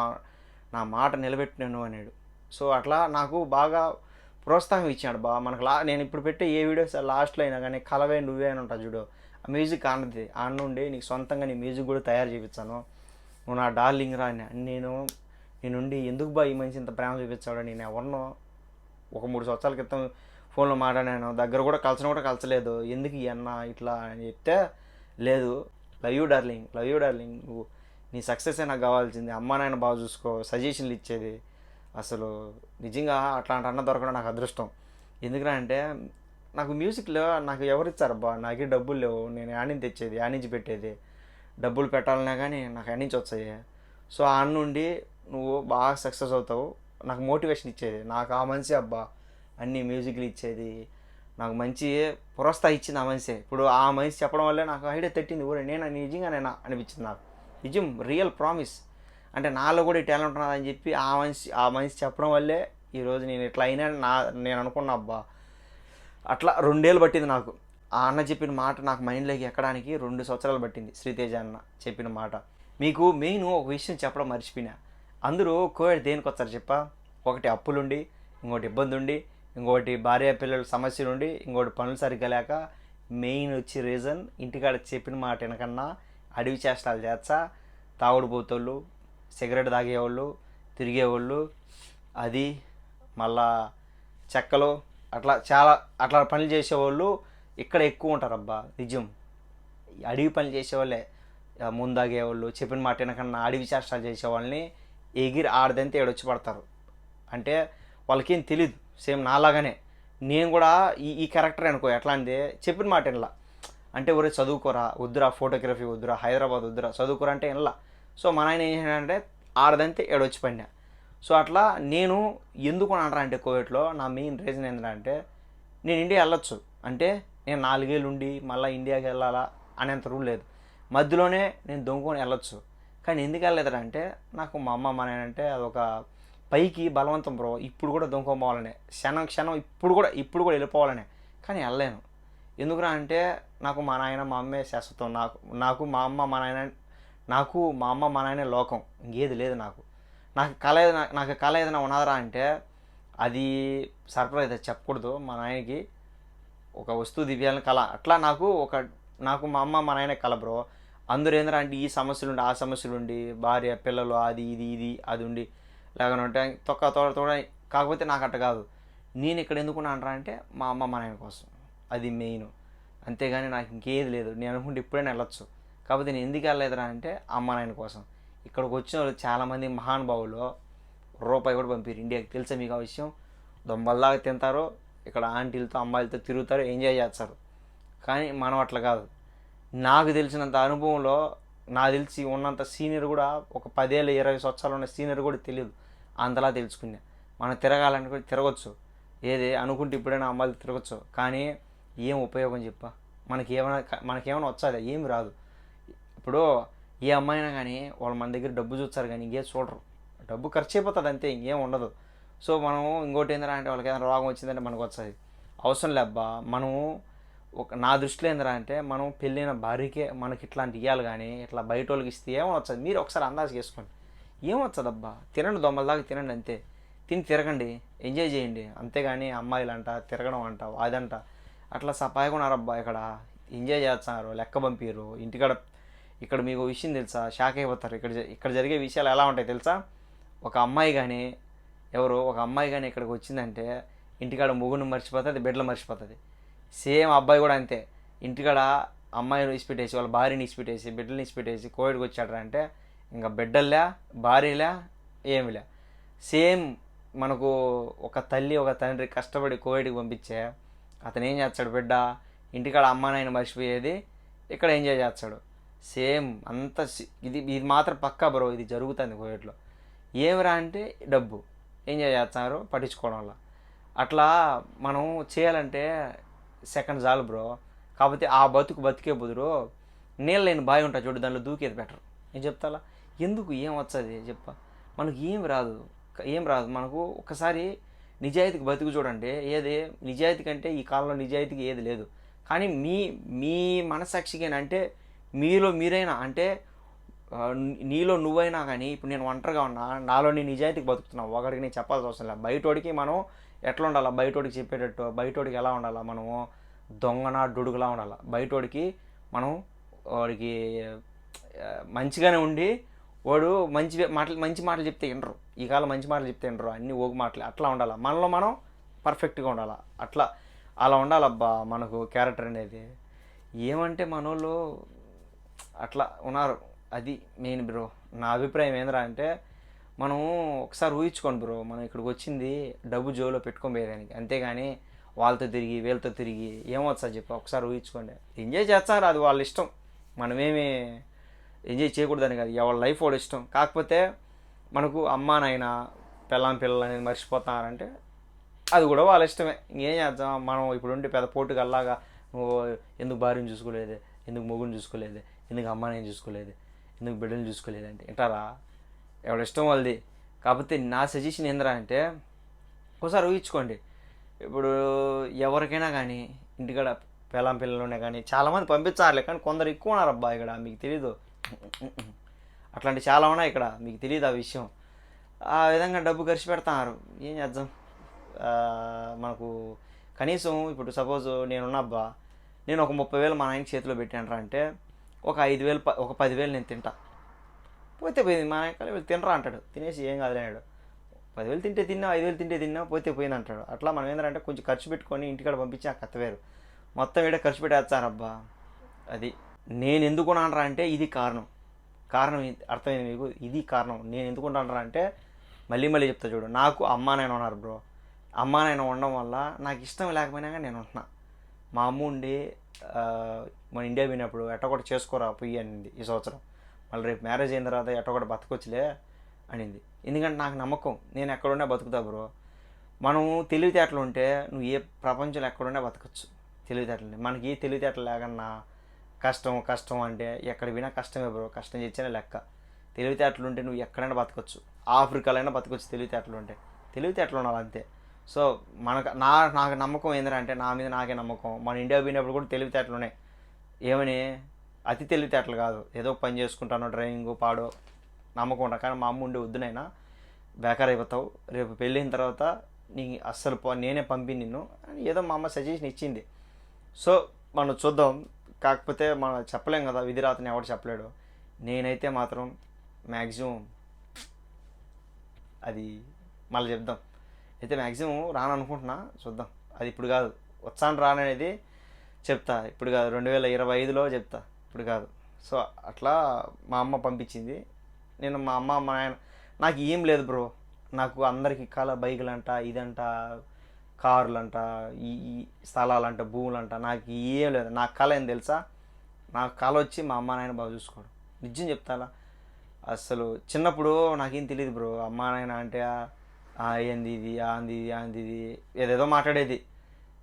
Speaker 1: నా మాట నిలబెట్టినాను అన్నాడు. సో అట్లా నాకు బాగా ప్రోత్సాహం ఇచ్చాడు బా. మనకు లా నేను ఇప్పుడు పెట్టే ఏ వీడియోస్ లాస్ట్లో అయినా కానీ కలవే నువ్వే అని ఉంటా చూడు. ఆ మ్యూజిక్ ఆనది ఆడ నుండి నీకు సొంతంగా నీ మ్యూజిక్ కూడా తయారు చేయించాను నువ్వు నా డార్లింగ్ రా అని నేను నేనుండి ఎందుకు బా ఈ మనిషి ఇంత ప్రేమ చూపించాడు? నేను ఎవరినో ఒక మూడు సంవత్సరాల క్రితం ఫోన్లో మాట్లాడాను. దగ్గర కూడా కలిసిన కూడా కలచలేదు. ఎందుకు ఈ అన్న ఇట్లా అని చెప్తే లేదు love you darling love you darling నువ్వు నీ సక్సెస్ నాకు కావాల్సింది. అమ్మ నాయన బాగా చూసుకో సజెషన్లు ఇచ్చేది. అసలు నిజంగా అట్లాంటి అన్న దొరకడం నాకు అదృష్టం. ఎందుకంటే అంటే నాకు మ్యూజిక్లో నాకు ఎవరు ఇచ్చారబ్బా నాకే డబ్బులు లేవు. నేను యాడ్ తెచ్చేది యాడ్ పెట్టేది. డబ్బులు పెట్టాలన్నా కానీ నాకు యాడ్ నుంచి వచ్చాయి. సో ఆ నుండి నువ్వు బాగా సక్సెస్ అవుతావు. నాకు మోటివేషన్ ఇచ్చేది. నాకు ఆ మనిషి అబ్బా. అన్ని మ్యూజిక్లు ఇచ్చేది. నాకు మంచి పురస్తా ఇచ్చింది ఆ మనిషి. ఇప్పుడు ఆ మనిషి చెప్పడం వల్లే నాకు ఐడియా తట్టింది. ఊరే నేను? నిజంగా నేనా అనిపించింది నాకు. నిజం రియల్ ప్రామిస్ అంటే నాలో కూడా ఈ టాలెంట్ ఉన్నదని చెప్పి ఆ మనిషి ఆ మనిషి చెప్పడం వల్లే ఈరోజు నేను ఇట్లా అయినా నా నేను అనుకున్నా అబ్బా. అట్లా రెండేళ్ళు పట్టింది నాకు. ఆ అన్న చెప్పిన మాట నాకు మైండ్లోకి ఎక్కడానికి రెండు సంవత్సరాలు పట్టింది. శ్రీతేజ అన్న చెప్పిన మాట. మీకు మెయిన్ ఒక విషయం చెప్పడం మర్చిపోయినా. అందరూ కోవిడ్ దేనికి వస్తారు చెప్పా? ఒకటి అప్పులుండి ఇంకోటి ఇబ్బంది ఉండి ఇంకోటి భార్య పిల్లల సమస్యలు ఉండి ఇంకోటి పనులు సరిగ్గా లేక మెయిన్ వచ్చి రీజన్ ఇంటికాడ చెప్పిన మాట వెనకన్నా అడవి చేష్టాలు చేస్తా తాగుడుపోతోళ్ళు సిగరెట్ తాగేవాళ్ళు తిరిగేవాళ్ళు అది మళ్ళా చెక్కలు అట్లా చాలా అట్లా పనులు చేసేవాళ్ళు ఇక్కడ ఎక్కువ ఉంటారు అబ్బా నిజం. అడవి పనులు చేసేవాళ్ళే ముందాగేవాళ్ళు చెప్పిన మాట వెనకన్నా అడవి చేష్టాలు చేసేవాళ్ళని ఎగిరి ఆడదంతే ఏడొచ్చి పడతారు. అంటే వాళ్ళకేం తెలియదు సేమ్ నాలాగానే. నేను కూడా ఈ ఈ క్యారెక్టర్ అనుకో ఎట్లా అంటే చెప్పిన మాట ఇలా అంటే ఒరే చదువుకోరా వద్దురా ఫోటోగ్రఫీ వద్దురా హైదరాబాద్ వద్దురా చదువుకోరా అంటే ఇలా సో మన ఆయన ఏం చేశాడంటే ఆడదంతే ఏడొచ్చి పడినా. సో అట్లా నేను ఎందుకు అంటారా అంటే కోవిడ్లో నా మెయిన్ రీజన్ ఏంటంటే నేను ఇండియా వెళ్ళొచ్చు. అంటే నేను నాలుగేళ్ళు ఉండి మళ్ళీ ఇండియాకి వెళ్ళాలా అనేంత రూల్ లేదు. మధ్యలోనే నేను దొంగకొని వెళ్ళొచ్చు. కానీ ఎందుకు వెళ్ళలేదంటే నాకు మా అమ్మ మా నాయన అంటే ఒక పైకి బలవంతం బ్రో. ఇప్పుడు కూడా దొంగకోవాలనే క్షణం క్షణం ఇప్పుడు కూడా ఇప్పుడు కూడా వెళ్ళిపోవాలనే. కానీ వెళ్ళలేను. ఎందుకురా అంటే నాకు మా నాయన మా అమ్మే శాశ్వతం. నాకు నాకు మా అమ్మ మా నాయన నాకు మా అమ్మ మా నాయనే లోకం. ఇంకేది లేదు నాకు. నాకు కళ ఏదైనా నాకు కళ ఏదైనా ఉన్నదరా అంటే అది సర్ప్రైజ్ చెప్పకూడదు మా నాయనకి. ఒక వస్తువు దివ్యాలని కళ అట్లా నాకు ఒక నాకు మా అమ్మ మా నాయన కళ బ్రో. అందరూ ఏంద్రా అంటే ఈ సమస్యలు ఉండి ఆ సమస్యలు ఉండి భార్య పిల్లలు అది ఇది ఇది అది ఉండి లేకుండా ఉంటే తొక్క తోడ తోడ కాకపోతే నాకు అట్ట కాదు. నేను ఇక్కడ ఎందుకున్నా అంటారా అంటే మా అమ్మ మా నాయన కోసం. అది మెయిన్. అంతేగాని నాకు ఇంకేది లేదు. నేను అనుకుంటే ఇప్పుడైనా వెళ్ళొచ్చు. కాకపోతే నేను ఎందుకు వెళ్ళలేదురా అంటే అమ్మ నాయన కోసం. ఇక్కడికి వచ్చిన వాళ్ళు చాలామంది మహానుభావులు రూపాయి కూడా పంపారు ఇండియాకి తెలుసా మీకు ఆ విషయం? దొంబల్లాగా తింటారు. ఇక్కడ ఆంటీలతో అమ్మాయిలతో తిరుగుతారు ఎంజాయ్ చేస్తారు. కానీ మనం అట్లా కాదు. నాకు తెలిసినంత అనుభవంలో నాకు తెలిసి ఉన్నంత సీనియర్ కూడా ఒక పదేళ్ళు ఇరవై సంవత్సరాలు ఉన్న సీనియర్ కూడా తెలియదు. అంతలా తెలుసుకున్నా మనం తిరగాలని కూడా తిరగచ్చు. ఏది అనుకుంటే ఇప్పుడైనా అమ్మాయిలు తిరగచ్చు. కానీ ఏం ఉపయోగం చెప్ప? మనకి ఏమైనా మనకేమైనా వచ్చాదా? ఏమి రాదు. ఇప్పుడు ఏ అమ్మాయినా కానీ వాళ్ళు మన దగ్గర డబ్బు చూస్తారు కానీ ఇంకేం చూడరు. డబ్బు ఖర్చు అయిపోతుంది అంతే ఇంకేం ఉండదు. సో మనం ఇంకోటి ఏంటంటే అంటే వాళ్ళకి ఏదైనా రోగం వచ్చిందంటే మనకు వస్తుంది అవసరం లేబ్బా మనము ఒక నా దృష్టిలో ఏందిరా అంటే మనం పెళ్ళైన భార్యకే మనకి ఇట్లాంటి ఇవ్వాలి కానీ ఇట్లా బయట వాళ్ళకి ఇస్తే ఏమో మీరు ఒకసారి అందాజు చేసుకోండి. ఏమొచ్చదబ్బా? తినండి దొమ్మల దాకా తినండి అంతే. తిని తిరగండి ఎంజాయ్ చేయండి. అంతేగాని అమ్మాయిలు అంట తిరగడం అంట అదంట అట్లా సపాయకున్నారబ్బా ఇక్కడ. ఎంజాయ్ చేస్తున్నారు లెక్క పంపారు ఇంటికాడ ఇక్కడ మీకు విషయం తెలుసా? షాక్ అయిపోతారు. ఇక్కడ ఇక్కడ జరిగే విషయాలు ఎలా ఉంటాయి తెలుసా? ఒక అమ్మాయి కానీ ఎవరు? ఒక అమ్మాయి కానీ ఇక్కడికి వచ్చిందంటే ఇంటికాడ మొగుడిని మర్చిపోతుంది బిడ్డలు మర్చిపోతుంది. సేమ్ అబ్బాయి కూడా అంతే. ఇంటికాడ అమ్మాయిని ఇచ్చిపెట్టేసి వాళ్ళ భార్యని ఇచ్చిపెట్టేసి బిడ్డల్ని ఇచ్చిపెట్టేసి కోవిడ్కి వచ్చాడరా అంటే ఇంకా బిడ్డల్లా భార్యలే ఏమిలే. సేమ్ మనకు ఒక తల్లి ఒక తండ్రి కష్టపడి కోవిడ్కి పంపించే అతను ఏం చేస్తాడు బిడ్డ? ఇంటికాడ అమ్మ నాయన మర్చిపోయేది ఇక్కడ ఎంజాయ్ చేస్తాడు. సేమ్ అంత ఇది ఇది మాత్రం పక్కా బ్రో ఇది జరుగుతుంది కోవిడ్లో. ఏమిరా అంటే డబ్బు. ఎంజాయ్ చేస్తున్నారు పట్టించుకోవడం వల్ల. అట్లా మనం చేయాలంటే సెకండ్ చాలు బ్రో. కాకపోతే ఆ బతుకు బతికే బుదురు. నీళ్ళు లేని బావి ఉంటా చూడు దానిలో దూకేది బెటర్ నేను చెప్తాలా? ఎందుకు ఏం వచ్చది? చెప్ప. మనకు ఏం రాదు. ఏం రాదు. మనకు ఒకసారి నిజాయితీకి బతుకు చూడండి. ఏది? నిజాయితీ కంటే ఈ కాలంలో నిజాయితీకి ఏది లేదు. కానీ మీ మీ మనసాక్షికి అంటే మీలో మీరైనా అంటే నీలో నువ్వైనా కానీ ఇప్పుడు నేను ఒంటరిగా ఉన్నా నాలో నీ నిజాయితీకి బతుకుతున్నావు. ఒకరికి నేను చెప్పాల్సి అవసరం లేదు. బయటోడికి మనం ఎట్లా ఉండాలా బయటోడికి చెప్పేటట్టు బయటోడికి ఎలా ఉండాలా? మనము దొంగన డుడుగులా ఉండాలా? బయటోడికి మనం వాడికి మంచిగానే ఉండి వాడు మంచి మాటలు మంచి మాటలు చెప్తే వినరు. ఈ కాలం మంచి మాటలు చెప్తే వినరు. అన్ని ఓగు మాటలు. అట్లా ఉండాలా? మనలో మనం పర్ఫెక్ట్గా ఉండాలా? అట్లా అలా ఉండాలబ్బా మనకు క్యారెక్టర్ అనేది. ఏమంటే మనోళ్ళు అట్లా ఉన్నారు. అది మెయిన్ బ్రో. నా అభిప్రాయం ఏంద్రా అంటే మనం ఒకసారి ఊహించుకోండి బ్రో మనం ఇక్కడికి వచ్చింది డబ్బు జోలో పెట్టుకొని పోయేదానికి. అంతేగాని వాళ్ళతో తిరిగి వీళ్ళతో తిరిగి ఏమొచ్చా చెప్పి ఒకసారి ఊహించుకోండి. ఎంజాయ్ చేస్తారు అది వాళ్ళ ఇష్టం. మనమేమి ఎంజాయ్ చేయకూడదని కాదు ఎవరి లైఫ్ వాడు ఇష్టం. కాకపోతే మనకు అమ్మా నాయన పిల్లం పిల్లలు అనేది మర్చిపోతున్నారంటే అది కూడా వాళ్ళ ఇష్టమే. ఇంకేం చేద్దాం మనం ఇప్పుడు పెద్ద పోటుకు నువ్వు ఎందుకు భార్యను చూసుకోలేదు ఎందుకు మొగుని చూసుకోలేదు ఎందుకు అమ్మాయిని చూసుకోలేదు ఎందుకు బిడ్డను చూసుకోలేదు అంటే వింటారా? ఎవరి ఇష్టం వాళ్ళది. కాకపోతే నా సజెషన్ ఏందిరా అంటే ఒకసారి ఊహించుకోండి. ఇప్పుడు ఎవరికైనా కానీ ఇంటికాడ పిల్లం పిల్లలునే కానీ చాలామంది పంపించారులే కానీ కొందరు ఎక్కువ ఉన్నారు అబ్బా ఇక్కడ మీకు తెలీదు. అట్లాంటి చాలా ఉన్నాయి ఇక్కడ మీకు తెలియదు ఆ విషయం. ఆ విధంగా డబ్బు ఖర్చు పెడతారు. ఏం చేద్దాం? మనకు కనీసం ఇప్పుడు సపోజ్ నేనున్న అబ్బా నేను ఒక ముప్పై వేలు మా నాయన చేతిలో పెట్టాను అంటే ఒక ఐదు వేలు ప- ఒక పదివేలు నేను తింటా. పోతే పోయింది. మా నాయన వీళ్ళు తినరా అంటాడు. తినేసి ఏం కాదు పదివేలు తింటే తిన్నా ఐదు వేలు తింటే తిన్నా పోతే పోయింది అంటాడు. అట్లా మనం ఏంటంటే కొంచెం ఖర్చు పెట్టుకొని ఇంటికాడ పంపించి ఆ కథ వేరు. మొత్తం ఈడ ఖర్చు పెట్టేస్తారబ్బా అది నేను ఎందుకు అనరా అంటే ఇది కారణం. కారణం అర్థమైంది మీకు? ఇది కారణం. నేను ఎందుకు అంటారా అంటే మళ్ళీ మళ్ళీ చెప్తా చూడు. నాకు అమ్మా నాయన ఉన్నారు బ్రో. అమ్మా నాయన ఉండడం వల్ల నాకు ఇష్టం లేకపోయినా నేను ఉంటున్నా. మా అమ్మ ఉండి మన ఇండియా పోయినప్పుడు ఎట్టొకటి చేసుకోరా పొయ్యి అనింది ఈ సంవత్సరం. మళ్ళీ రేపు మ్యారేజ్ అయిన తర్వాత ఎట్టొకటి బతకొచ్చులే అనింది. ఎందుకంటే నాకు నమ్మకం నేను ఎక్కడున్నా బతుకుతా బ్రో. మనం తెలివితేటలు ఉంటే నువ్వు ఏ ప్రపంచంలో ఎక్కడున్నా బతకచ్చు తెలివితేటలు మనకి తెలివితేటలు లేకన్నా కష్టం కష్టం అంటే ఎక్కడ వినా కష్టమే బ్రో. కష్టం చేస్తేనే లెక్క. తెలివితేటలు ఉంటే నువ్వు ఎక్కడైనా బతకచ్చు. ఆఫ్రికాలైనా బతకచ్చు తెలివితేటలు ఉంటే. తెలివితేటలు ఉండాలి అంతే. సో మనకు నా నాకు నమ్మకం ఏంటంటే నా మీద నాకే నమ్మకం. మన ఇండియా పోయినప్పుడు కూడా తెలివితేటలు ఉన్నాయి. ఏమని? అతి తెలివితేటలు కాదు. ఏదో పని చేసుకుంటాను డ్రైవింగ్ పాడో నమ్మకం ఉంటా కానీ మా అమ్మ ఉండి వద్దునైనా బేకార్ అయిపోతావు. రేపు పెళ్ళిన తర్వాత నీ అస్సలు పో నేనే పంపి నిన్ను అని ఏదో మా అమ్మ సజెషన్ ఇచ్చింది. సో మనం చూద్దాం. కాకపోతే మనం చెప్పలేం కదా. విధి రాతని ఎవడు చెప్పలేడు. నేనైతే మాత్రం మ్యాక్సిమం అది మళ్ళీ చెప్దాం. అయితే మ్యాక్సిమం రాను అనుకుంటున్నా చూద్దాం. అది ఇప్పుడు కాదు. వచ్చాను రాననేది చెప్తా. ఇప్పుడు కాదు. రెండు వేల ఇరవై ఐదులో చెప్తా. ఇప్పుడు కాదు. సో అట్లా మా అమ్మ పంపించింది. నేను మా అమ్మ మా నాయన నాకు ఏం లేదు బ్రో. నాకు అందరికి కాల బైకులు అంట ఇదంట కారులంట ఈ ఈ స్థలాలంట భూములంట నాకు ఏం లేదు. నాకు కళ ఏం తెలుసా? నాకు కళ వచ్చి మా అమ్మ నాయన బాగా చూసుకోవడం. నిజం చెప్తాలా అసలు చిన్నప్పుడు నాకేం తెలియదు బ్రో. అమ్మ నాయన అంటే ఏంది ఇది? ఆంది ఇది? ఆంది ఇది? ఏదేదో మాట్లాడేది.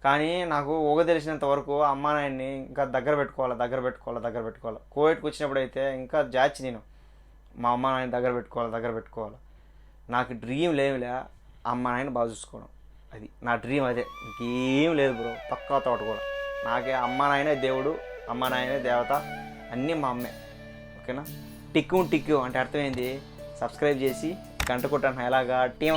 Speaker 1: కానీ నాకు ఊగ తెలిసినంత వరకు అమ్మ నాయన్ని ఇంకా దగ్గర పెట్టుకోవాలి దగ్గర పెట్టుకోవాలి దగ్గర పెట్టుకోవాలి. కోవిడ్కి వచ్చినప్పుడు అయితే ఇంకా జాచి నేను. మా అమ్మ నాయన దగ్గర పెట్టుకోవాలి దగ్గర పెట్టుకోవాలి. నాకు డ్రీమ్ లేవులే అమ్మ నాయన బాగా చూసుకోవడం. అది నా డ్రీమ్ అదే. ఇంకేం లేదు బ్రో తక్కువ తోట కూడా నాకే అమ్మ నాయనే దేవుడు అమ్మ నాయనే దేవత అన్నీ మా అమ్మే. ఓకేనా? టిక్కు టిక్కు అంటే అర్థమైంది. సబ్స్క్రైబ్ చేసి గంట కొట్టాను ఎలాగా టీం